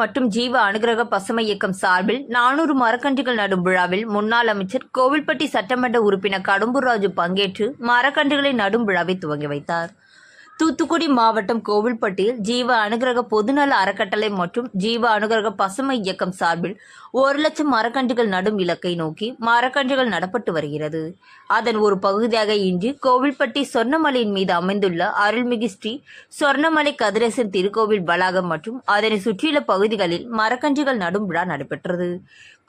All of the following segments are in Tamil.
மற்றும் ஜீவ அனுகிரக பசுமை இயக்கம் சார்பில் நானூறு மரக்கன்றுகள் நடும் விழாவில் முன்னாள் அமைச்சர் கோவில்பட்டி சட்டமன்ற உறுப்பினர் கடம்பூர் ராஜு பங்கேற்று மரக்கன்றுகளை நடும் விழாவை துவங்கி வைத்தார். தூத்துக்குடி மாவட்டம் கோவில்பட்டியில் ஜீவ அனுகிரக பொதுநல அறக்கட்டளை மற்றும் ஜீவ அனுகிரக பசுமை இயக்கம் சார்பில் ஒரு லட்சம் மரக்கன்றுகள் நடும் இலக்கை நோக்கி மரக்கன்றுகள் நடப்பட்டு வருகிறது. அதன் ஒரு பகுதியாக இன்று கோவில்பட்டி சொர்ணமலையின் மீது அமைந்துள்ள அருள்மிகு ஸ்ரீ சொர்ணமலை கதிரேசன் திருக்கோவில் வளாகம் மற்றும் அதனை சுற்றியுள்ள பகுதிகளில் மரக்கன்றுகள் நடும் விழா நடைபெற்றது.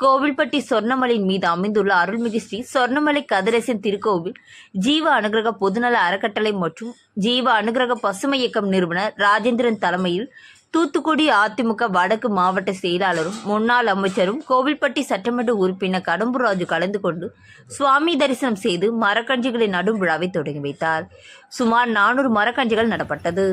கோவில்பட்டி சொர்ணமலையின் மீது அமைந்துள்ள அருள்மிகு ஸ்ரீ சொர்ணமலை கதிரேசன் திருக்கோவில் ஜீவ அனுகிரக பொதுநல அறக்கட்டளை மற்றும் ஜீவ அனுகிரக பசுமை இயக்கம் நிறுவனர் ராஜேந்திரன் தலைமையில் தூத்துக்குடி அதிமுக வடக்கு மாவட்ட செயலாளரும் முன்னாள் அமைச்சரும் கோவில்பட்டி சட்டமன்ற உறுப்பினர் கடம்பூர் ராஜு கலந்து கொண்டு சுவாமி தரிசனம் செய்து மரக்கன்றுகளை நடும் விழாவை தொடங்கி வைத்தார். சுமார் நானூறு மரக்கன்றுகள் நடப்பட்டது.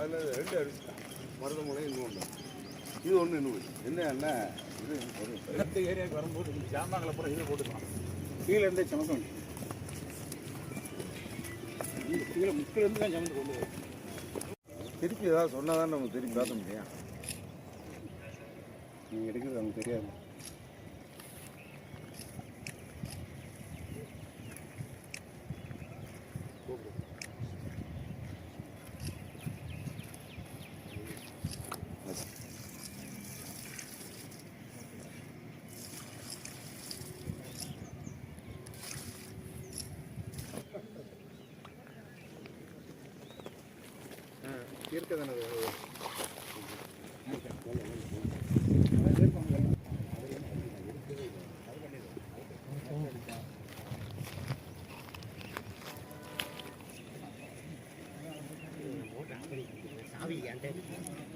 அதில் ரெண்டு அடிச்சுட்டான் மருதமலை இன்னொன்று இது ஒன்று இன்னும் என்ன என்ன? இது ஒரு இந்த ஏரியாவுக்கு வரும்போது இந்த ஜாமான்களை பூரா இதில் போட்டுக்கலாம் கீழே இருந்தே சமக்க வேண்டியது கீழே முக்கில் இருந்து தான் சமந்து கொண்டு வரும். திருப்பி ஏதாவது சொன்னால் தான் நம்ம திருப்பி பேச முடியும். நீங்கள் எடுக்கிறது நமக்கு தெரியாது. இருக்க தானே சாவி என்கிட்ட